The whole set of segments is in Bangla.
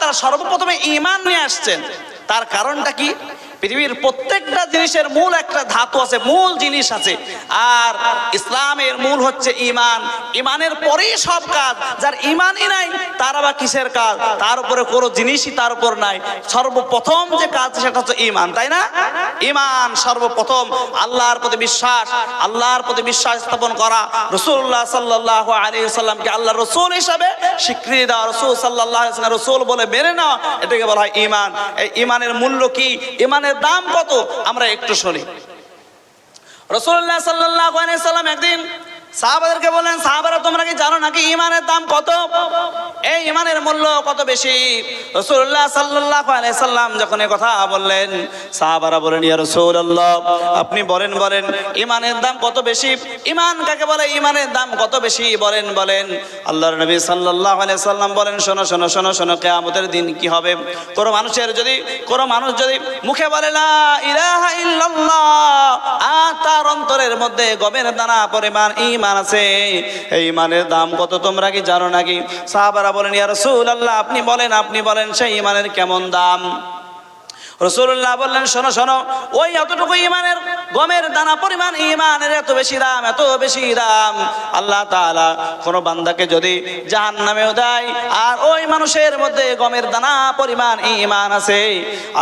তাআলা সর্বপ্রথমে ইমান নিয়ে আসছেন। তার কারণটা কি? পৃথিবীর প্রত্যেকটা জিনিসের মূল একটা ধাতু আছে, মূল জিনিস আছে। আর ইসলামের মূল হচ্ছে ইমান ইমানের পরেই সব কাজ। যার ইমানই নাই, তার আবার কিসের কাজ? তার উপরে কোনো জিনিসই তার উপর নাই। সর্বপ্রথম যে কাজ সেটা হচ্ছে ইমান তাই না? ইমান সর্বপ্রথম আল্লাহর প্রতি বিশ্বাস, আল্লাহর প্রতি বিশ্বাস স্থাপন করা। রসুল্লাহ সাল্লাহ আলী সাল্লামকে আল্লাহ রসুল হিসাবে স্বীকৃতি দেওয়া। রসুল সাল্লাহ রসুল বলে মেনে নেওয়া এটাকে বলা হয় ইমান এই ইমানের মূল্য কি? ইমানের দাম কত? আমরা একটু শুনি। রসুল্লাহ সাল্লাহ সাল্লাম একদিন সাহাবাদেরকে বললেন, সাহাবারা তোমরা কি জানো নাকি ইমানের দাম কত? এই ইমানের মূল্য কত বেশি? রসুল্লাহ সাল্লাহ সাল্লাম যখন কথা বললেন, সাহাবারা বলেন, ইয়া রসুল্লাহ আপনি বলেন বলেন, ইমানের দাম কত বেশি? ইমান কাকে বলে? ইমানের দাম কত বেশি? বলেন বলেন। আল্লাহর নবী সাল্লাহ সাল্লাম বলেন, শোনো শোনো শোনো শোনো, কেয়ামতের দিন কি হবে? কোনো মানুষের যদি, কোনো মানুষ যদি মুখে বলে না ইলাহা ইল্লাল্লাহ, আর তার অন্তরের মধ্যে গমের দানা পরিমাণ ইমান আছে। এই ইমানের দাম কত তোমরা কি জানো নাকি? সাহাবারা বলেন, ইয়া রাসূলুল্লাহ, আপনি বলেন আপনি বলেন, সেই ইমানের কেমন দাম? রসুল্লাহ বললেন, শোনো শোনো, ওই এতটুকু ইমানের গমের দানা, পরিমাণ ইমানের এত বেশি দাম, এত বেশি দাম। আল্লাহ তাআলা কোন বান্দাকে যদি জাহান নামেও দেয়, আর ওই মানুষের মধ্যে গমের দানা, পরিমাণ ইমান আছে,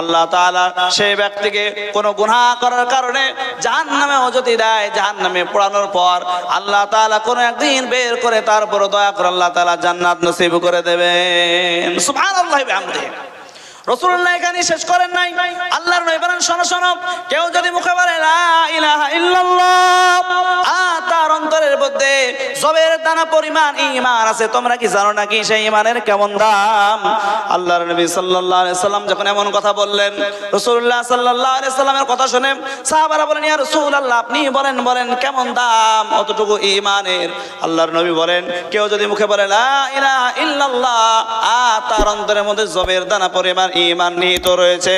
আল্লাহ তাআলা সেই ব্যক্তিকে কোনো গুনাহ করার কারণে জাহান নামেও যদি দেয় জাহান নামে পড়ানোর পর আল্লাহ তাআলা কোনো একদিন বের করে তারপর দয়া করে আল্লাহ তাআলা জান্নাত নসিব করে দেবেন। সুবহানাল্লাহি বিহামদিহি। রসুল্লাহ এখানে শেষ করেন নাই। আল্লাহর নবী বলেন, শোনো শোনো, কেউ যদি মুখে বলে তার অন্তরের মধ্যে জবের দানা পরিমাণ ঈমান আছে। তোমরা কি জানো নাকি সেই ঈমানের কেমন দাম? আল্লাহর নবী সাল্লাল্লাহু আলাইহি সাল্লাম যখন এমন কথা বললেন, রাসূলুল্লাহ সাল্লাল্লাহু আলাইহি সাল্লামের কথা শুনে সাহাবারা বলেন, ইয়া রাসূলুল্লাহ, আপনি বলেন বলেন, কেমন দাম? অতটুকু ঈমানের? আল্লাহর নবী বলেন, কেউ যদি মুখে বলে, লা ইলাহা ইল্লাল্লাহ আ, তার অন্তরের মধ্যে জবের দানা পরিমাণ ঈমান নিহিত রয়েছে।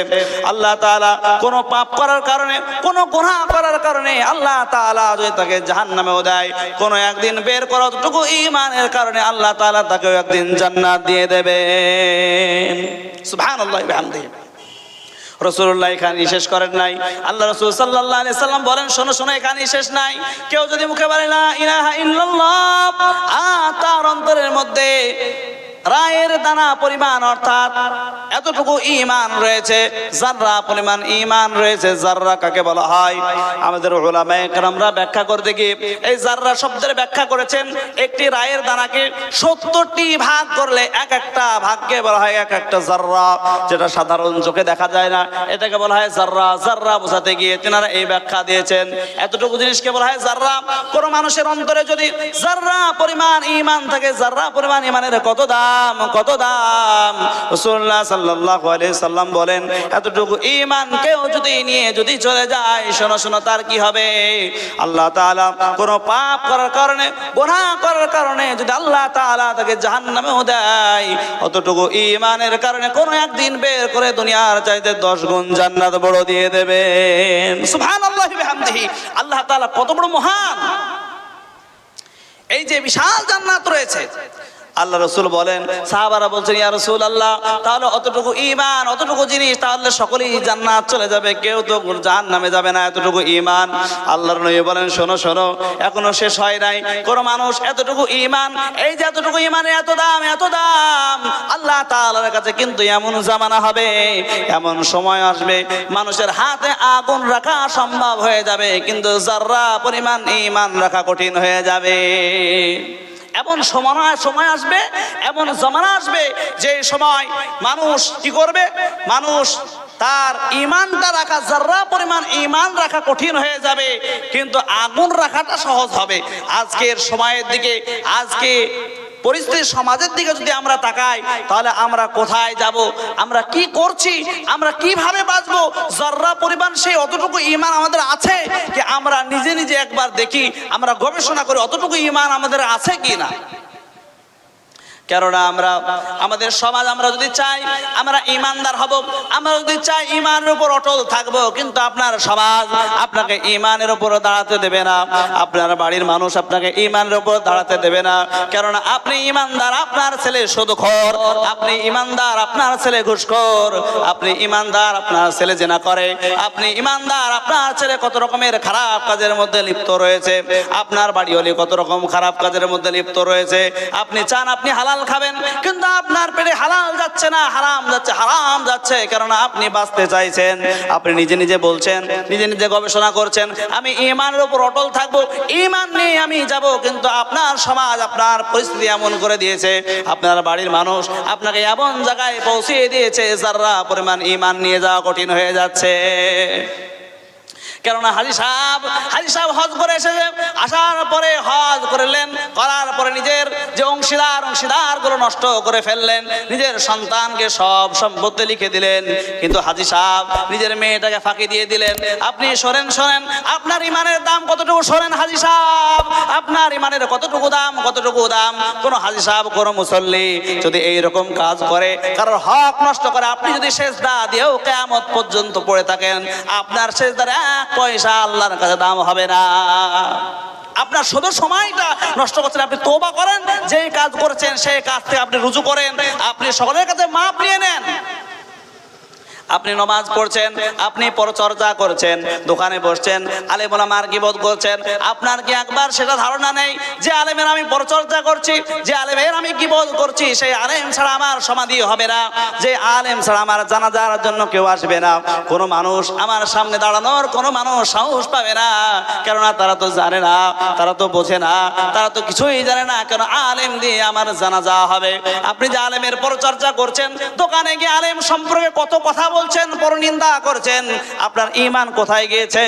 আল্লাহ তাআলা কোন পাপ করার কারণে, কোন গুনাহ করার কারণে আল্লাহ তাআলা যদি তাকে জাহান্নামেও দেয়, কোন একদিন বের করা অতটুকু ঈমানের কারণে আল্লাহ তাআলা তাকে একদিন জান্নাত দিয়ে বিহামদিহি। রসুল্লাহ এখানে শেষ করেন নাই। আল্লাহ রসুল সাল্লাহ সাল্লাম বলেন, শোনো শোনো এখানে শেষ নাই। কেউ যদি মুখে বলে না ইলাহা আ তার অন্তরের মধ্যে রায়ের দানা পরিমাণ অর্থাৎ এতটুকু ইমান রয়েছে জাররা পরিমাণ ইমান রয়েছে জাররা কাকে বলা হয়? আমাদের ওলামায়ে কেরামরা ব্যাখ্যা করতে গিয়ে এই জাররা শব্দের ব্যাখ্যা করেছেন, একটি রায়ের দানাকে সত্তরটি ভাগ করলে এক একটা ভাগকে বলা হয় এক একটা জাররা যেটা সাধারণ চোখে দেখা যায় না। এটাকে বলা হয় জাররা জাররা বোঝাতে গিয়ে তেনারা এই ব্যাখ্যা দিয়েছেন। এতটুকু জিনিসকে বলা হয় জাররা কোন মানুষের অন্তরে যদি জাররা পরিমাণ ইমান থাকে জাররা পরিমাণ ইমানের কত দাম? কত দাম? রাসূলুল্লাহ সাল্লাল্লাহু আলাইহি সাল্লাম বলেন, এতটুকু ইমান কেউ যদি নিয়ে যদি চলে যায়, শোনো শোনো, তার কি হবে? আল্লাহ তাআলা কোন পাপ করার কারণে, গুনাহ করার কারণে যদি আল্লাহ তাআলা তাকে জাহান্নামেও দেয়, অতটুকু ইমানের কারণে কোন একদিন বের করে দুনিয়ার চাইতে দশ গুণ জান্নাত বড় দিয়ে দেবেন। সুবহানাল্লাহি বিহামদিহি। আল্লাহ তাআলা কত বড় মহান। এই যে বিশাল জান্নাত রয়েছে আল্লাহ রসুল বলেন, সাহাবারা বলছেন, ইয়া রসুল আল্লাহ তাহলে অতটুকু ইমান অতটুকু জিনিস, তাহলে সকলেই জান্নাত চলে যাবে, কেউ তো জাহান নামে যাবে না, এতটুকু ইমান আল্লাহর নবী বলেন, শোনো শোনো, এখনও শেষ হয় নাই। কোন মানুষ এতটুকু ইমান এই যে এতটুকু ইমানের এত দাম এত দাম, আল্লাহ তাআলার কাছে কিন্তু এমন জামানা হবে, এমন সময় আসবে, মানুষের হাতে আগুন রাখা সম্ভব হয়ে যাবে, কিন্তু যার্রা পরিমাণ ইমান রাখা কঠিন হয়ে যাবে। এমন সময় সময় আসবে, এমন জমানা আসবে যে সময় মানুষ কি করবে? মানুষ তার ইমানটা রাখা যারা পরিমাণ ইমান রাখা কঠিন হয়ে যাবে, কিন্তু আগুন রাখাটা সহজ হবে। আজকের সময়ের দিকে, আজকে পরিস্থিতি সমাজের দিকে যদি আমরা তাকাই, তাহলে আমরা কোথায় যাব? আমরা কি করছি? আমরা কীভাবে বাঁচবো? জর্রা পরিমাণ সেই অতটুকু ইমান আমাদের আছে কি আমরা নিজে নিজে একবার দেখি, আমরা গবেষণা করি অতটুকু ইমান আমাদের আছে কি না কেননা আমরা, আমাদের সমাজ আমরা যদি চাই, আমরা ইমানদার হব, আমরা যদি চাই ইমানের উপর অটল থাকব, কিন্তু আপনার সমাজ আপনাকে ইমানের উপর দাঁড়াতে দেবে না। আপনার বাড়ির মানুষ আপনাকে ইমানের উপর দাঁড়াতে দেবে না। কেননা আপনি ইমানদার, আপনার ছেলে সুদখোর। আপনি ইমানদার, আপনার ছেলে ঘুষখোর। আপনি ইমানদার, আপনার ছেলে জেনা করে। আপনি ইমানদার, আপনার ছেলে কত রকমের খারাপ কাজের মধ্যে লিপ্ত রয়েছে। আপনার বাড়িওয়ালি কত রকম খারাপ কাজের মধ্যে লিপ্ত রয়েছে। আপনি চান আপনি হালাল খাবেন। কিন্তু আপনার পেটে হালাল যাচ্ছে না, হারাম যাচ্ছে হারাম যাচ্ছে, কেননা আপনি বাঁচতে চাইছেন। আপনি নিজে নিজে বলছেন, নিজে নিজে গবেষণা করছেন, আমি ইমানের উপর অটল থাকব ইমান নিয়ে আমি যাব, কিন্তু আপনার সমাজ, আপনার পরিস্থিতি এমন করে দিয়েছে, আপনার বাড়ির মানুষ আপনাকে এমন জায়গায় পৌঁছিয়ে দিয়েছে, যারা পরিমাণ ইমান নিয়ে যাওয়া কঠিন হয়ে যাচ্ছে। কেননা হাজি সাহেব হাজি সাহেব হজ করে এসেছে। আসার পরে হজ করলেন, করার পরে নিজের যে অংশীদার অংশীদারগুলো নষ্ট করে ফেললেন, নিজের সন্তানকে সব সম্পত্তি লিখে দিলেন। কিন্তু হাজি সাহেব নিজের মেয়েটাকে ফাঁকি দিয়ে দিলেন। আপনি শোনেন শোনেন, আপনার ইমানের দাম কতটুকু? শোনেন হাজি সাহেব, আপনার ইমানের কতটুকু দাম কতটুকু দাম? কোনো হাজি সাহেব, কোন মুসল্লি যদি এই রকম কাজ করে, কারোর হক নষ্ট করে, আপনি যদি শেষদা দিয়েও কেয়ামত পর্যন্ত পড়ে থাকেন, আপনার শেষদার এক পয়সা আল্লাহর কাছে দাম হবে না। আপনার শুধু সময়টা নষ্ট করছেন, আপনি তোবা করেন, যে কাজ করেছেন সেই কাজ থেকে আপনি রুজু করেন, আপনি সকলের কাছে মাপ নিয়ে নেন। আপনি নমাজ পড়ছেন, আপনি পরচর্চা করছেন, দোকানে বসছেন আলেমোলা মার গিবত করছেন? আপনার কি একবার সেটা ধারণা নেই যে আলেমের আমি পরচর্চা করছি, যে আলেমের আমি গিবত করছি? সেই আলেম ছাড়া আমার সমাধি হবে না, যে আলেম ছাড়া আমার জানাজার জন্য কেউ আসবে না। কোনো মানুষ আমার সামনে দাঁড়ানোর কোনো মানুষ সাহস পাবে না, কেননা তারা তো জানে না, তারা তো বোঝে না, তারা তো কিছুই জানে না, কেন আলেম দিয়ে আমার জানাজা হবে? আপনি যে আলেমের পরচর্চা করছেন, দোকানে গিয়ে আলেম সম্পর্কে কত কথা বলছেন, পরনিন্দা করছেন, আপনার ইমান কোথায় গিয়েছে?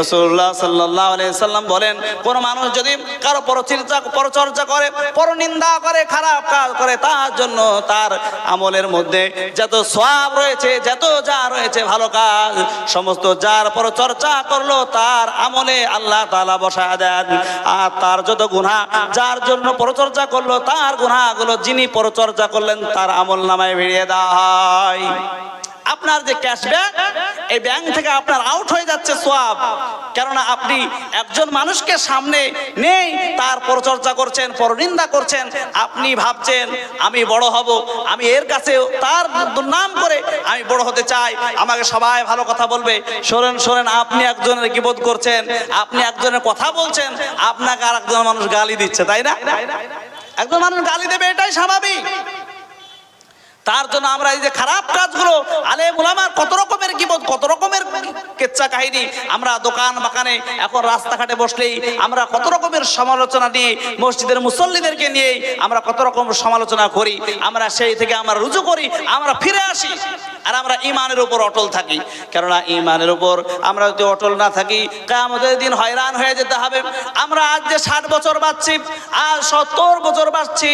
রসুল্লাহ সাল্লাহ সাল্লাম বলেন, কোন মানুষ যদি কারও পরচর্চা পরচর্চা করে, পরনিন্দা করে, খারাপ কাজ করে, তার জন্য তার আমলের মধ্যে যত সওয়াব রয়েছে, যত যা রয়েছে ভালো কাজ, সমস্ত যার পরচর্চা করল, তার আমলে আল্লাহ তালা বসা দেন। আর তার যত গুনাহ, যার জন্য পরচর্চা করল, তার গুনাহগুলো যিনি পরচর্চা করলেন, তার আমল নামায় ভিড়িয়ে দেওয়া হয়। আপনার যে ক্যাশব্যাক এই ব্যাংক থেকে আপনার আউট হয়ে যাচ্ছে সোয়াব কেননা আপনি একজন মানুষকে সামনে নেই, তার পরচর্চা করছেন, পরনিন্দা করছেন। আপনি ভাবছেন, আমি বড় হব, আমি এর কাছে তার নাম করে আমি বড় হতে চাই। আমাকে সবাই ভালো কথা বলবে। শোনেন শোনেন, আপনি একজনের কিবোধ করছেন, আপনি একজনের কথা বলছেন, আপনাকে আর একজন মানুষ গালি দিচ্ছে, তাই না? একজন মানুষ গালি দেবে, এটাই স্বাভাবিক। তার জন্য আমরা এই যে খারাপ কাজগুলো আলে মুলামার কত রকমের কিবত কত রকমের কেচ্ছা কাহিনী, আমরা দোকান বাগানে এখন রাস্তাঘাটে বসলেই আমরা কত রকমের সমালোচনা নিয়ে, মসজিদের মুসল্লিদেরকে নিয়ে আমরা কত রকম সমালোচনা করি, আমরা সেই থেকে আমরা রুজু করি, আমরা ফিরে আসি আর আমরা ইমানের উপর অটল থাকি। কেননা ইমানের উপর আমরা যদি অটল না থাকি আমাদের দিন হয়রান হয়ে যেতে হবে। আমরা আজ যে ষাট বছর বাঁচছি আর সত্তর বছর বাঁচছি,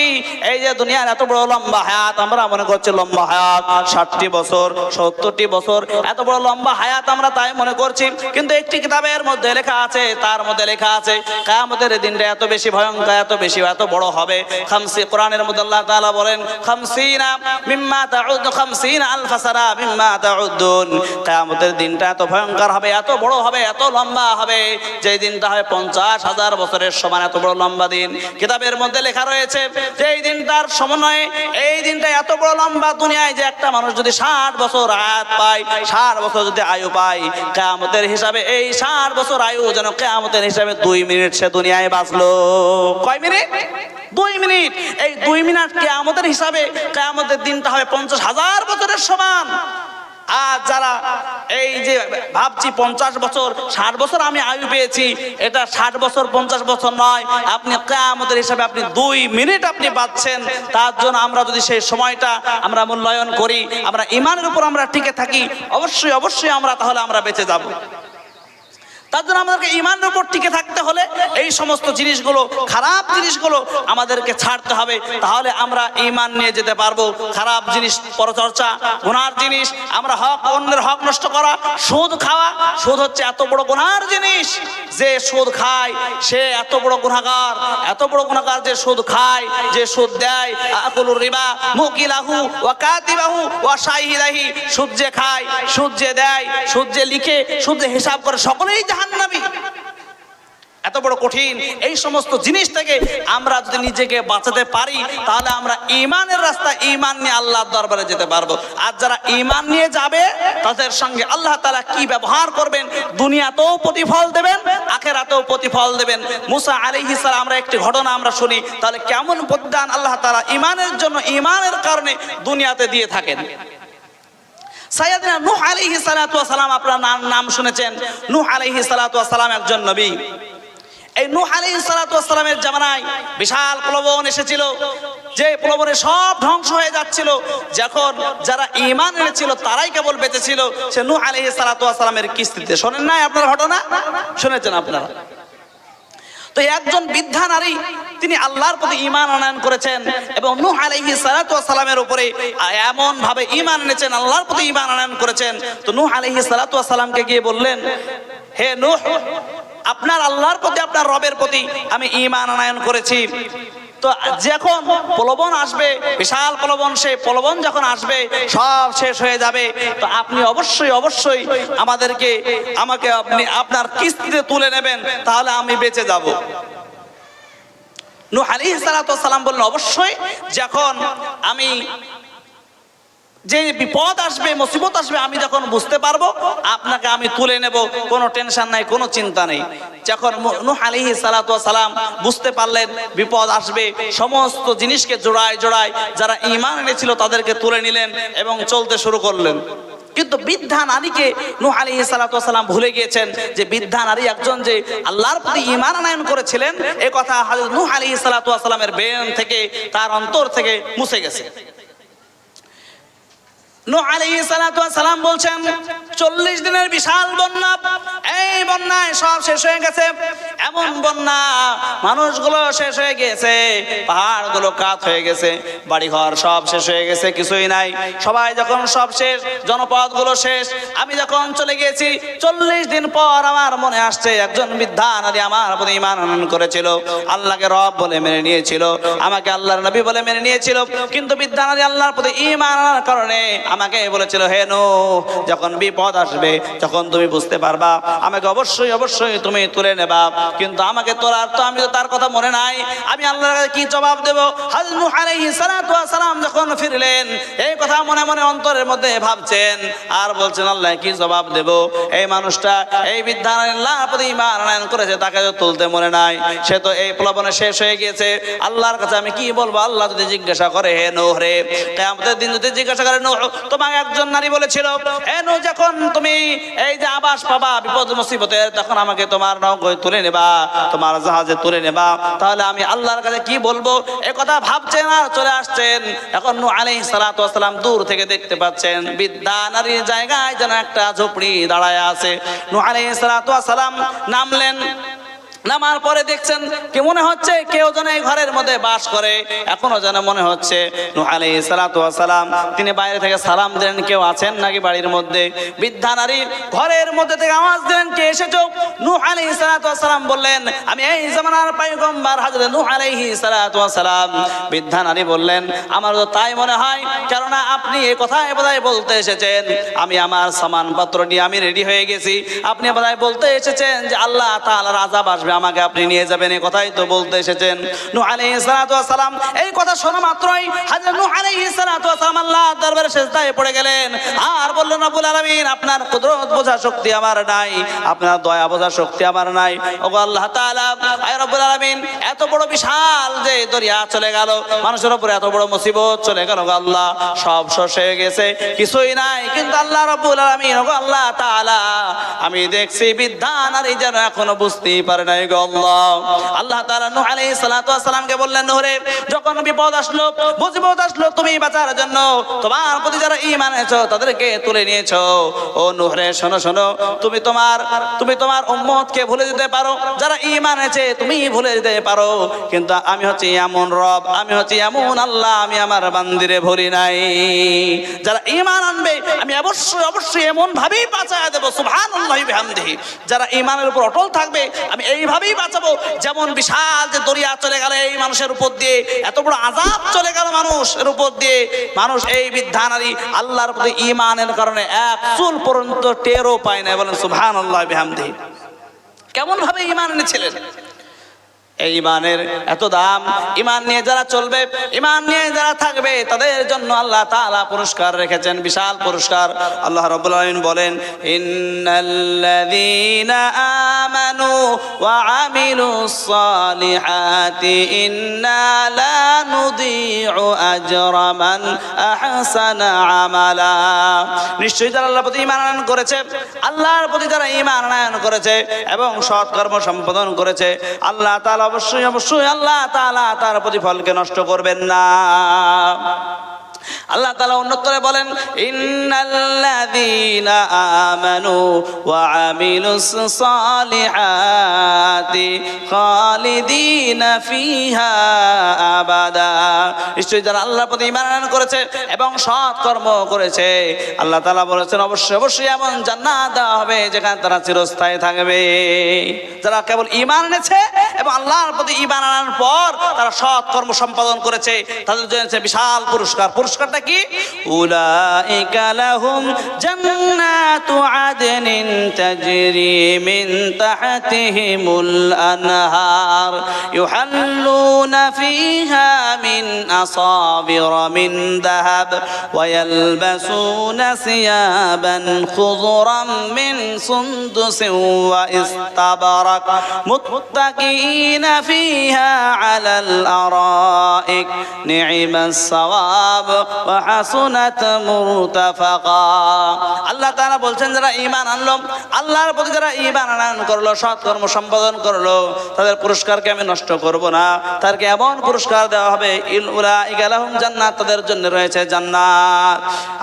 এই যে দুনিয়ার এত বড় লম্বা হায়াত আমরা মনে করছি লম্বা হায়াত, ষাটটি বছর, সত্তরটি বছর। এত বড় লম্বা হায়াত আমরা তাই মনে করছি। কিন্তু একটি কিতাবের মধ্যে লেখা আছে, তার মধ্যে লেখা আছে, কায়ামতের দিনটা এত বেশি ভয়ঙ্কর, এত বেশি, এত বড় হবে। খামসি, কোরআনের মধ্যে আল্লাহ তাআলা বলেন, খামসিনা মিম্মা খামসিনা মিম্মা কিয়ামতের দিনটা এত ভয়ঙ্কর হবে, এত বড় হবে, এত লম্বা হবে। যে দিনটা হবে পঞ্চাশ হাজার বছরের সমান, এত বড় লম্বা দিন। কিতাবের মধ্যে লেখা রয়েছে যে এই দিনটার সমন্বয়ে, এই দিনটা এত বড় লম্বা দুনিয়ায় যে একটা মানুষ যদি ষাট বছর আয়াত পায়, ষাট বছর যদি আয়ু পায়, কেয়ামতের হিসাবে এই ষাট বছর আয়ু যেন কেয়ামতের হিসাবে দুই মিনিট সে দুনিয়ায় বাঁচলো। কয় মিনিট? দুই মিনিট। এই দুই মিনিট কেয়ামতের হিসাবে কেয়ামতের দিনটা হবে পঞ্চাশ হাজার বছরের সমান। আর যারা এই যে ভাবছি পঞ্চাশ বছর, ষাট বছর আমি আয়ু পেয়েছি, এটা ষাট বছর, পঞ্চাশ বছর নয়। আপনি কেয়ামতের হিসাবে আপনি দুই মিনিট আপনি পাচ্ছেন তার জন্য আমরা যদি সেই সময়টা আমরা মূল্যায়ন করি, আমরা ইমানের উপর আমরা টিকে থাকি, অবশ্যই অবশ্যই আমরা তাহলে আমরা বেঁচে যাব। তার জন্য আমাদেরকে ইমানের উপর টিকে থাকতে হলে এই সমস্ত জিনিসগুলো, খারাপ জিনিসগুলো আমাদেরকে ছাড়তে হবে। তাহলে আমরা ইমান নিয়ে যেতে পারব। খারাপ জিনিস, পরচর্চা, গুনার জিনিস, আমরা হক অন্যের হক নষ্ট করা, সুদ খাওয়া, সুদ হচ্ছে এত বড় গুনার জিনিস। যে সুদ খায়, সে এত বড় গুনাহগার, এত বড় গুনাহগার যে সুদ খায়, যে সুদ দেয়। আকুলুর রিবা, মুকিলাহু ওয়া কাতিবাহু ওয়া শাহিদাহি। সুদ যে খায়, সুদ যে দেয়, সুদ যে লিখে, সুদ যে হিসাব করে, সকলেই জাহান্নামী এত বড় কঠিন এই সমস্ত জিনিস থেকে আমরা যদি নিজেকে বাঁচাতে পারি, তাহলে আমরা ইমানের রাস্তা, ইমান নিয়ে আল্লাহর দরবারে যেতে পারব। আর যারা ইমান নিয়ে যাবে, তাদের সঙ্গে আল্লাহ তাআলা কি ব্যবহার করবেন, দুনিয়াতেও প্রতিফল দেবেন, আখেরাতেও প্রতিফল দেবেন। মুসা সালাম, আমরা একটি ঘটনা আমরা শুনি, তাহলে কেমন প্রদান আল্লাহ তালা ইমানের জন্য, ইমানের কারণে দুনিয়াতে দিয়ে থাকেন? সাইয়াদিনা নূহ আলাইহিস সালাতু সালাম আপনার নাম শুনেছেন? নূহ আলাইহিস সালাতু সালাম একজন নবী। এই নূহ আলাইহিস সালাতু সালামের জামানায় বিশাল প্লবন এসেছিল, যে প্লবনে সব ধ্বংস হয়ে যাচ্ছিল। যখন যারা ঈমান এনেছিল, তারাই কেবল বেঁচে ছিল। সে নূহ আলাইহিস সালাতু সালামের কিস্তিতে শোনেন নাই আপনার ঘটনা? শুনেছেন আপনারা? তো একজন বৃদ্ধা নারী, তিনি আল্লাহর প্রতি ইমান আনয়ন করেছেন এবং নু আলাইহি সালাতু সালামের উপরে এমন ভাবে ঈমান এনেছেন, আল্লাহর প্রতি ঈমান আনয়ন করেছেন। তো নূহ আলাইহি সালাতু সালামকে গিয়ে বললেন, হে নূহ, আপনার আল্লাহর প্রতি, আপনার রবের প্রতি আমি ঈমান আনয়ন করেছি। তো যখন প্রলোভন আসবে, বিশাল প্রলোভন সে প্রলোভন যখন আসবে, সব শেষ হয়ে যাবে। তো আপনি অবশ্যই অবশ্যই আমাদেরকে, আমাকে আপনি আপনার কিস্তিতে তুলে নেবেন, তাহলে আমি বেঁচে যাব। নু আলী সালাম বললেন, অবশ্যই, যখন আমি যে বিপদ আসবে, মুসিবত আসবে, আমি যখন বুঝতে পারব, আপনাকে আমি তুলে নেব, কোনো টেনশন নাই, কোনো চিন্তা নেই। যখন নূহ আলিহি সালাম বুঝতে পারলেন, বিপদ আসবে, সমস্ত জিনিসকে জোড়ায় জোড়ায় যারা ঈমান এনেছিল তাদেরকে তুলে নিলেন এবং চলতে শুরু করলেন। কিন্তু বৃদ্ধা নারীকে নূহ আলাইহিস সালাতু সালাম ভুলে গিয়েছেন যে বৃদ্ধা নারী একজন যে আল্লাহর প্রতি ঈমান আনয়ন করেছিলেন এই কথা হযরত নূহ আলাইহিস সালাতু ওয়াস সালামের বেন থেকে, তার অন্তর থেকে মুছে গেছে। নূহ আলাইহিস সালাতু সালাম বলছেন, চল্লিশ দিনের বিশাল বন্যা, এই বন্যায় সব শেষ হয়ে গেছে। এমন বন্যা, মানুষগুলো শেষ হয়ে গেছে পাহাড়গুলো কাত হয়ে গেছে, বাড়িঘর সব শেষ হয়ে গেছে, কিছুই নাই। সবাই যখন সব শেষ, জনপদগুলো শেষ, আমি যখন চলে গিয়েছি, চল্লিশ দিন পর আমার মনে আসছে, একজন বৃদ্ধা নারী আমার প্রতি ইমান করেছিল। আল্লাহকে রব বলে মেনে নিয়েছিল, আমাকে আল্লাহর নবী বলে মেনে নিয়েছিল, কিন্তু বৃদ্ধা নারী আল্লাহর প্রতি ইমান কারণে আমাকে বলেছিল, হে নো যখন বিপদ আসবে যখন তুমি বুঝতে পারবা। আমাকে অবশ্যই অবশ্যই তুমি তুলে নেবা। কিন্তু আমাকে তোলার তো আমি তো তার কথা মনে নাই। আমি আল্লাহর কাছে কি জবাব দেব? হাজনু আলাইহিস সালাতু সালাম যখন ফিরলেন, এই কথা মনে মনে অন্তরের মধ্যে ভাবছেন। আর বলছেন, আল্লাহ, কি জবাব দেব? এই মানুষটা এই বিদ্যা আল্লাহ প্রতি ঈমান করেছে, তাকে তো তুলতে মনে নাই। সে তো এই প্লবনে শেষ হয়ে গিয়েছে। আল্লাহর কাছে আমি কি বলব? আল্লাহ যদি জিজ্ঞাসা করে, হে নূহ রে, কিয়ামতের দিন যদি জিজ্ঞাসা করে, নূহ তোমাকে একজন নারী বলেছিল নূহ যখন তুমি এই যে আবাস পাবা, বিপদ মুসিবতে, তখন আমাকে তোমার নৌকোয় তুলে নেবা, তোমার জাহাজে তুলে নেবা। তাহলে আমি আল্লাহর কাছে কি বলব? এ কথা ভাবছেন আর চলে আসছেন। এখন সালাতু ওয়াস সালাম দূর থেকে দেখতে পাচ্ছেন, বিদ্যা নারীর জায়গায় যেন একটা ঝুপড়ি দাঁড়ায় আছে। সালাতু ওয়াস সালাম নামলেন নামার পরে দেখছেন কি মনে হচ্ছে? কেউ যেন এই ঘরের মধ্যে বাস করে। এখনও যেন মনে হচ্ছে সালাম। তিনি বাইরে থেকে সালাম দিলেন, কেউ আছেন নাকি বাড়ির মধ্যে? বৃদ্ধা নারীর ঘরের মধ্যে থেকে আওয়াজ দিলেন, কে এসেছ? সালাতু ওয়াস সালাম বললেন, আমি এই জামানার পয়গম্বর হযরত নূহ আলাইহিস সালাতু সালাম। বৃদ্ধা নারী বললেন, আমার তো তাই মনে হয়, কেননা আপনি এই কথাই বোধহয় বলতে এসেছেন। আমি আমার সামানপত্র নিয়ে আমি রেডি হয়ে গেছি। আপনি বোধহয় বলতে এসেছেন যে আল্লাহ তাআলার আযাব আসবে। আমাকে আপনি নিয়ে যাবেন এই কথাই তো বলতে এসেছেন। আলাইহিস সালাতু সালাম, এই কথা শোনা মাত্রই আলাইহিস সালাতু ওয়াস সালাম আল্লাহর দরবারে সিজদায় পড়ে গেলেন। আর বললেন, রব্বুল আলামিন, আপনার কুদরত বোঝা শক্তি আমার নাই, আপনার দয়া বোঝা শক্তি আমার নাই। ওগো আল্লাহ তাআলা, আয় রব্বুল আলামিন, এত বড় বিশাল যে দরিয়া চলে গেল, মানুষের উপরে এত বড় মুসিবত চলে গেল আল্লাহ। সব শেষ হয়ে গেছে, কিছুই নাই, কিন্তু আল্লাহ রব্বুল আলামিন, ওগো আল্লাহ তাআলা, আমি দেখছি বিদ্যা নারী যেন এখনও বুঝতেই পারে নাই কিন্তু আমি হচ্ছে এমন রব, আমি হচ্ছে এমন আল্লাহ, আমি আমার বান্দিরে ভুলি নাই। যারা ঈমান আনবে, আমি অবশ্যই অবশ্যই এমন ভাবেই বাঁচায় দেবো। যারা ঈমানের উপর অটল থাকবে, আমি এইভাবেই বাঁচাবো। যেমন বিশাল যে দরিয়া চলে গেল এই মানুষের উপর দিয়ে, এত বড় আজাব চলে গেল মানুষের উপর দিয়ে। মানুষ এই বিধানারী আল্লাহর প্রতি ঈমানের কারণে এক চুল পর্যন্ত টেরও পায় না বলেন, সুবহানাল্লাহ বিহামদিহি কেমন ভাবে ঈমান এনেছিলেন? এই ইমানের এত দাম ইমান নিয়ে যারা চলবে ইমান নিয়ে যারা থাকবে, তাদের জন্য আল্লাহ তাআলা পুরস্কার রেখেছেন, বিশাল পুরস্কার। আল্লাহ রাব্বুল আলামিন বলেন, ইন্নাল্লাযীনা আমানু ওয়া আমিলুস সালিহাতি ইন্না লা নুদিউ আজরা মান আহসানা আমালা। নিশ্চয়ই যারা আল্লাহর প্রতি ঈমান আনয়ন করেছে, আল্লাহর প্রতি যারা ঈমান আনয়ন করেছে এবং সৎ কর্ম সম্পাদন করেছে, আল্লাহ তাআলা অবশ্যই অবশ্যই আল্লাহ তালা তার প্রতিফলকে নষ্ট করবেন না। আল্লাহ তাআলা অন্যত্তরে বলেন ফিহা নিশ্চয়ই যারা আল্লাহর প্রতি করেছে এবং সৎ কর্ম করেছে, আল্লাহ তাআলা বলেছেন, অবশ্যই অবশ্যই এমন জান্নাত দেওয়া হবে যেখানে তারা চিরস্থায়ী থাকবে। যারা কেবল ঈমান এনেছে এবং আল্লাহর প্রতি ঈমান আনার পর তারা সৎ কর্ম সম্পাদন করেছে, তাদের জন্য বিশাল পুরস্কার। পুরস্কারটা কি? উলাইকা লাহুম জান্নাতু আদনিন তাজরি মিন তাহতিহিমুল আনহার ইউহাল্লুনা ফিহা মিন আসাবির মিন দাহাব ويلبسون ثيابا خضرا من سندس واستبرق متكئين فيها على الأرائك نعم الثواب وحسنت مرتفقا আল্লাহ তাআলা বলছেন যারা ঈমান আনলো আল্লাহর প্রতি যারা ঈমান আনয়ন করলো সৎ কর্ম সম্পাদন করলো তাদের পুরস্কারকে আমি নষ্ট করব না তাদেরকে এমন পুরস্কার দেওয়া হবে তাদের জন্য রয়েছে জান্নাত।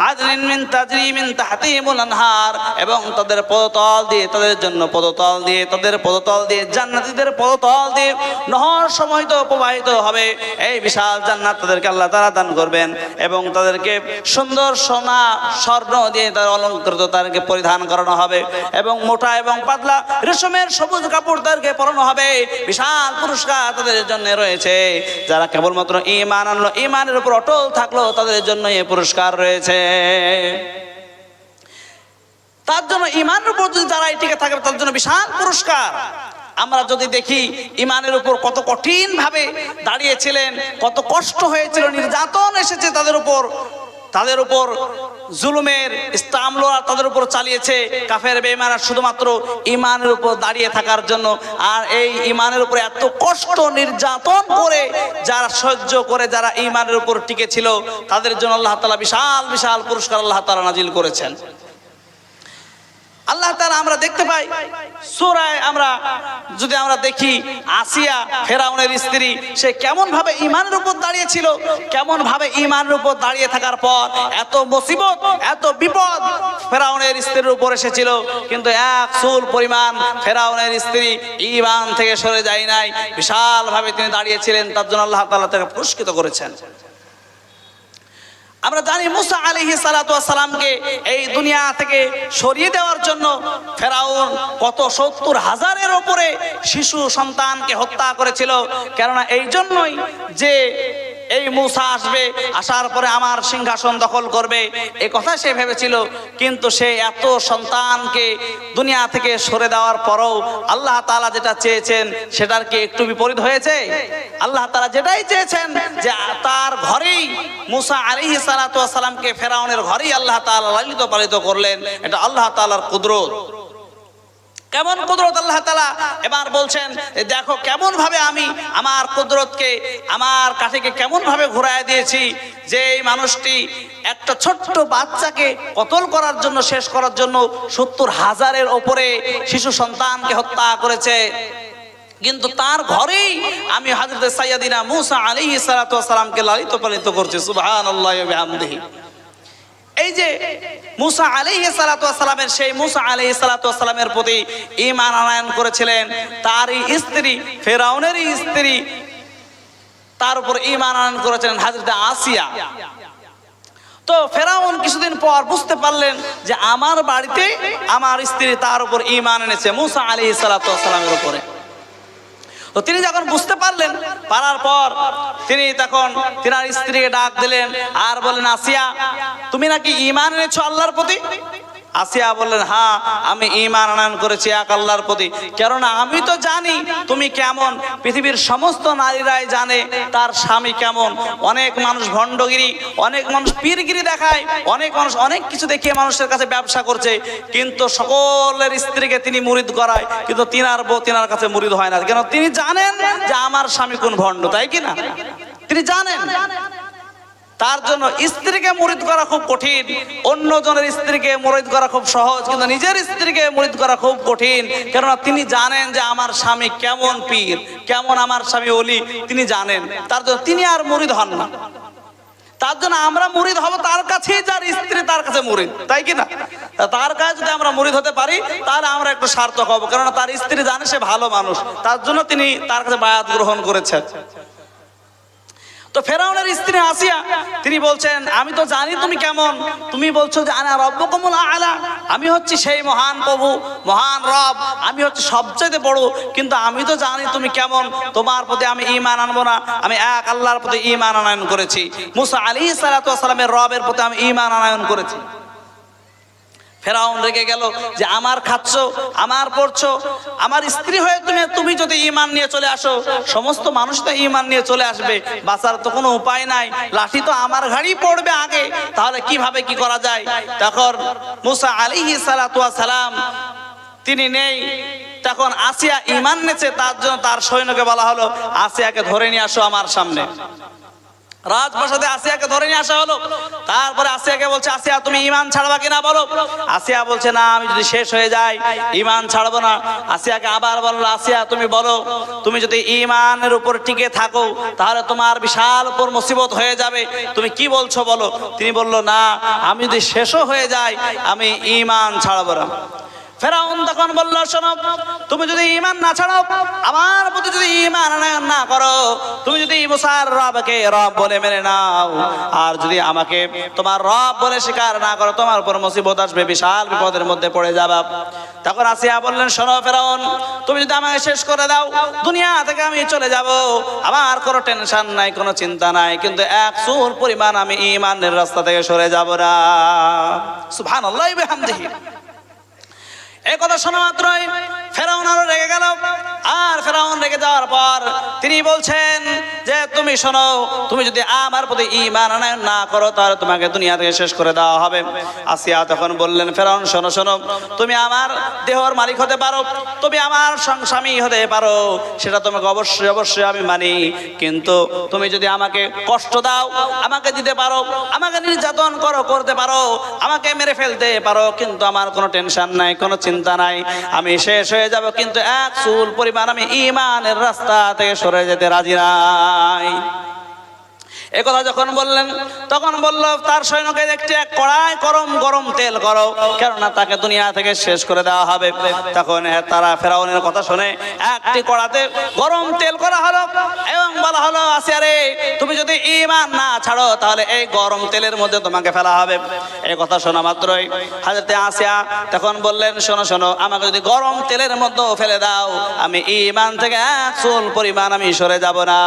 আদনিন মিন তাজরি মিন তাহতিহিমুল আনহার, এবং তাদের পদতল দিয়ে তাদের জন্য পদতল দিয়ে, তাদের পদতল দিয়ে, জান্নাতীদের পদতল দিয়ে নহর সময় তো প্রবাহিত হবে। এই বিশাল জান্নাত তাদেরকে আল্লাহ তাআলা দান করবেন, এবং তাদেরকে সুন্দর সোনা স্বর্ণ দিয়ে তার অলঙ্কৃত তাদেরকে পরিধান করানো হবে, এবং মোটা এবং পাতলা রেশমের সবুজ কাপড় তাদেরকে পরানো হবে। বিশাল পুরস্কার তাদের জন্য রয়েছে। যারা কেবলমাত্র ইমান আনলো। ইমানের উপর অটল থাকল, তাদের জন্য এই পুরস্কার রয়েছে। তার জন্য ইমানের উপর যদি তারা টিকে থাকে তার জন্য বিশাল পুরস্কার। আমরা যদি দেখি, ইমানের উপর কত কঠিন ভাবে দাঁড়িয়েছিলেন, কত কষ্ট হয়েছিল, নির্যাতন এসেছে তাদের উপর। তাদের উপর জুলুমের ইস্তামলো তাদের উপর চালিয়েছে কাফের বেমারা শুধুমাত্র ইমানের উপর দাঁড়িয়ে থাকার জন্য। আর এই ইমানের উপর এত কষ্ট নির্যাতন করে যারা সহ্য করে, যারা ইমানের উপর টিকে ছিল, তাদের জন্য আল্লাহ তালা বিশাল বিশাল পুরস্কার আল্লাহ তালা নাজিল করেছেন। আল্লাহ তাআলা আমরা দেখতে পাই। সূরায় আমরা যদি আমরা দেখি, আসিয়া ফেরাউনের স্ত্রী, সে কেমন ভাবে ইমানের উপর দাঁড়িয়ে ছিল কেমন ভাবে ইমানের উপর দাঁড়িয়ে থাকার পর এত মুসিবত, এত বিপদ ফেরাউনের স্ত্রীর উপর এসেছিল। কিন্তু এক চুল পরিমাণ ফেরাউনের স্ত্রী ইমান থেকে সরে যায় নাই। বিশাল ভাবে তিনি দাঁড়িয়েছিলেন, তার জন্য আল্লাহ তাআলা তাকে পুরস্কৃত করেছেন। আমরা জানি মুসা আলিহি সালাতামকে এই দুনিয়া থেকে সরিয়ে দেওয়ার জন্য ফেরাউন কত সত্তর হাজারের ওপরে শিশু সন্তানকে হত্যা করেছিল। কেননা এই জন্যই যে এই মুসা আসবে, আসার পরে আমার সিংহাসন দখল করবে। এ কথা সে ভেবেছিল, কিন্তু সে এত সন্তানকে দুনিয়া থেকে সরে দেওয়ার পরও আল্লাহ তাআলা যেটা চেয়েছেন, সেটার কি একটু বিপরীত হয়েছে? আল্লাহ তালা যেটাই চেয়েছেন যে তার ঘরেই মুসা আলাইহিস সালাতু ওয়াস সালামকে ফেরাউনের ঘরেই আল্লাহ তাআলা লালিত পালিত করলেন। এটা আল্লাহ তালার কুদরত। কেমন কুদরত আল্লাহ তালা এবার বলছেন দেখো কেমন ভাবে আমি আমার কুদরতকে, আমার কাঠিকে কেমন ভাবে ঘুরায় দিয়েছি যে এই মানুষটি একটা ছোট্ট বাচ্চাকে কতল করার জন্য, শেষ করার জন্য সত্তর হাজারের ওপরে শিশু সন্তানকে হত্যা করেছে। কিন্তু তার ঘরেই আমি হাজরত সাইয়াদিনা মুসা আলী সালাতামকে লালিত পালিত করছি। সুবাহান আল্লাহ এই যে মুসা আলী সালাতামের সেই মুসা আলী সালাতামের প্রতি ইমান আনায়ন করেছিলেন। তারই স্ত্রী, ফেরাউনেরই স্ত্রী, তার উপর ইমান আনয়ন করেছিলেন হাজরত আসিয়া। তো ফেরাউন কিছুদিন পর বুঝতে পারলেন যে আমার বাড়িতে আমার স্ত্রী তার উপর ইমান এনেছে মুসা আলী সালাতামের উপরে। তো তিনি যখন বুঝতে পারলেন, পারার পর তিনি তখন তিনার স্ত্রীকে ডাক দিলেন আর বলেন আসিয়া, তুমি নাকি ইমান এনেছো আল্লাহর প্রতি? আসিয়া বললেন হ্যাঁ আমি ইমান আনয়ন করেছি এক আল্লাহর প্রতি। কেননা আমি তো জানি তুমি কেমন। পৃথিবীর সমস্ত নারীরাই জানে তার স্বামী কেমন। অনেক মানুষ ভণ্ডগিরি, অনেক মানুষ পীরগিরি দেখায়, অনেক মানুষ অনেক কিছু দেখিয়ে মানুষের কাছে ব্যবসা করছে। কিন্তু সকলের স্ত্রীকে তিনি মুরিদ করায়, কিন্তু তিনার বউ তিনার কাছে মুরিদ হয় না। কেন? তিনি জানেন যে আমার স্বামী কোন ভণ্ড, তাই কি না? তিনি জানেন। তার জন্য স্ত্রীকে মুরিদ করা খুব কঠিন। অন্য জনের স্ত্রীকে মুরিদ করা খুব সহজ, কিন্তু নিজের স্ত্রীকে মুরিদ করা খুব কঠিন। কেননা তিনি জানেন যে আমার স্বামী কেমন পীর, কেমন আমার স্বামী অলি তিনি জানেন। তার জন্য তিনি আর মুরিদ হন না। তার জন্য আমরা মুরিদ হব তার কাছেই যার স্ত্রী তার কাছে মুরিদ, তাই কি না? তার কাছে যদি আমরা মুরিদ হতে পারি, তাহলে আমরা একটু সার্থক হব, কেননা তার স্ত্রী জানে সে ভালো মানুষ। তার জন্য তিনি তার কাছে বায়াত গ্রহণ করেছেন। তো ফেরাউনের স্ত্রী আসিয়া, তিনি বলছেন, আমি তো জানি তুমি কেমন। তুমি বলছো যে, আনা রব্বকমুল আলা। আমি হচ্ছি সেই মহান প্রভু, মহান রব। আমি হচ্ছে সবচেয়ে বড়। কিন্তু আমি তো জানি তুমি কেমন। তোমার প্রতি আমি ইমান আনব না। আমি এক আল্লাহর প্রতি ইমান আনায়ন করেছি। মুসা আলী সালাতামের রবের প্রতি আমি ইমান আনায়ন করেছি। ফেরাউন রেগে গেল যে, আমার খাচ্ছ, আমার পড়ছো, আমার স্ত্রী হয়ে তুমি তুমি যদি ইমান নিয়ে চলে আসো, সমস্ত মানুষ তো ইমান নিয়ে চলে আসবে, বাঁচার তো কোনো উপায় নাই, লাঠি তো আমার ঘাড়ি পড়বে আগে, তাহলে কীভাবে কি করা যায়? তখন মুসা আলিহি সালাতুয়া সালাম তিনি নেই, তখন আসিয়া ইমান নেছে তার জন্য তার সৈন্যকে বলা হলো, আসিয়াকে ধরে নিয়ে আসো আমার সামনে। রাজপ্রাসাদে আসিয়াকে ধরে নিয়ে আসা হলো। তারপরে আসিয়াকে বলছে, আসিয়া, তুমি ইমান ছাড়বা কিনা বলো? আসিয়া বলছে, না, আমি যদি শেষ হয়ে যাই ইমান ছাড়বো না। আসিয়াকে আবার বলল, আসিয়া, তুমি বলো, তুমি যদি ইমানের উপর টিকে থাকো, তাহলে তোমার বিশাল উপর মুসিবত হয়ে যাবে। তুমি কি বলছো বলো? তিনি বলল, না, আমি যদি শেষও হয়ে যাই, আমি ইমান ছাড়বো না। ফেরাউন তখন বলল, শোনো, তুমি যদি ইমান না ছাড়ো, আমার প্রতি যদি ইমান না করো, তুমি যদি মুসার রবকে রব বলে মেনে নাও, আর যদি আমাকে তোমার রব বলে স্বীকার না করো, তোমার উপর মুসিবত আসবে, বিশাল বিপদের মধ্যে পড়ে যাবা। তখন আসিয়া বললেন, শোনো ফেরাউন, তুমি যদি আমাকে শেষ করে দাও, দুনিয়া থেকে আমি চলে যাব। আমার কোনো টেনশন নাই, কোনো চিন্তা নাই, কিন্তু এক চুল পরিমাণ আমি ইমানের রাস্তা থেকে সরে যাব না। সুবহানাল্লাহি বিহামদিহি। এই কথা শোনা মাত্রই ফেরাউন আরও রেগে গেল। আর ফেরাউন রেগে যাওয়ার পর তিনি বলছেন যে তুমি শোনো, তুমি যদি আমার প্রতি ইমান আনায়ন না করো, তাহলে তোমাকে দুনিয়া থেকে শেষ করে দেওয়া হবে। আসিয়া তখন বললেন, ফেরাউন, শোনো শোনো, তুমি আমার দেহর মালিক হতে পারো, তুমি আমার স্বামী হতে পারো, সেটা তোমাকে অবশ্যই অবশ্যই আমি মানি। কিন্তু তুমি যদি আমাকে কষ্ট দাও, আমাকে দিতে পারো, আমাকে নির্যাতন করো, করতে পারো, আমাকে মেরে ফেলতে পারো, কিন্তু আমার কোনো টেনশন নাই, কোনো চিন্তা নাই, আমি শেষ হয়ে যাব, কিন্তু এক চুল পরিমাণ আমি ইমানের রাস্তা থেকে সরে যেতে রাজি নাই এ কথা যখন বললেন, তখন বলল, তার সৈন্যকে একটি এক কড়াই গরম গরম তেল করো, কেননা তাকে দুনিয়া থেকে শেষ করে দেওয়া হবে। তখন তারা ফেরাউনের কথা শুনে একটি কড়াতে গরম তেল করা হলো এবং বলা হলো, আসিয়া রে, তুমি যদি ইমান না ছাড়ো, তাহলে এই গরম তেলের মধ্যে তোমাকে ফেলা হবে। এই কথা শোনা মাত্রই হাজরতে আসিয়া তখন বললেন, শোনো শোনো, আমাকে যদি গরম তেলের মধ্যে ফেলে দাও, আমি ইমান থেকে এক চুল পরিমাণ আমি সরে যাব না।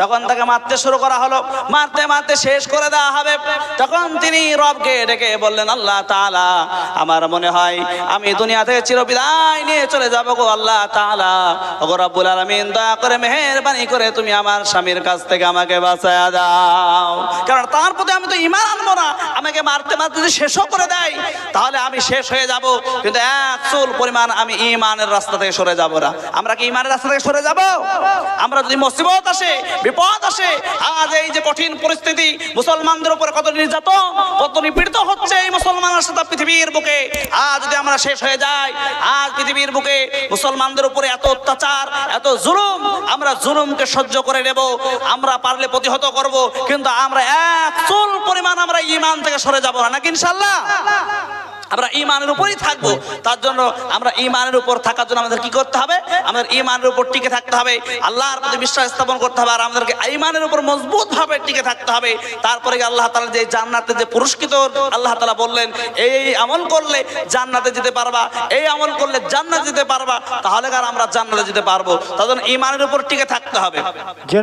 তখন তাকে মারতে শুরু করা হলো। মারতে মারতে শেষ করে দেওয়া হবে। তখন তিনি রবকে ডেকে বললেন, আল্লাহ তাআলা, আমার মনে হয় আমি দুনিয়া থেকে চিরবিদায় নিয়ে চলে যাব গো আল্লাহ তাআলা। ওগো রব্বুল আলামিন, দয়া করে মেহেরবানি করে তুমি আমার স্বামীর কাছ থেকে আমাকে বাঁচায়া দাও। কারণ তার প্রতি আমি তো ইমান আনব না। আমাকে মারতে মারতে যদি শেষও করে দেয়, তাহলে আমি শেষ হয়ে যাব। কিন্তু এক চুল পরিমাণ আমি ইমানের রাস্তা থেকে সরে যাব না। আমরা কি ইমানের রাস্তা থেকে সরে যাব? আমরা যদি মুসিবত আসে, বিপদ আসে, আজ এই যে কঠিন পরিস্থিতি, মুসলমানদের উপরে কত নির্যাতন, কত নিপীড়িত হচ্ছে এই মুসলমান সাথে পৃথিবীর বুকে। আজ যদি আমরা শেষ হয়ে যাই, আজ পৃথিবীর বুকে মুসলমানদের উপরে এত অত্যাচার, এত জুলুম, আমরা জুলুমকে সহ্য করে নেব, আমরা পারলে প্রতিহত করব, কিন্তু আমরা এক চুল পরিমাণ আমরা ইমান থেকে সরে যাব না, নাকি ইনশাল্লাহ আমরা ইমানের উপরই থাকব। তার জন্য আমরা ইমানের উপর থাকার জন্য আমাদের কি করতে হবে? আমাদের ইমানের উপর টিকে থাকতে হবে। আল্লাহর প্রতি বিশ্বাস স্থাপন করতে হবে আর আমাদেরকে ইমানের উপর মজবুত ভাবে টিকে থাকতে হবে। তারপরে আল্লাহ তালা যে জান্নাতে যে পুরস্কৃত, আল্লাহ তালা বললেন, এই এই আমল করলে জান্নাতে যেতে পারবা, এই আমল করলে জান্নাত যেতে পারবা, তাহলে আর আমরা জান্নাতে যেতে পারব। তার জন্য ইমানের উপর টিকে থাকতে হবে।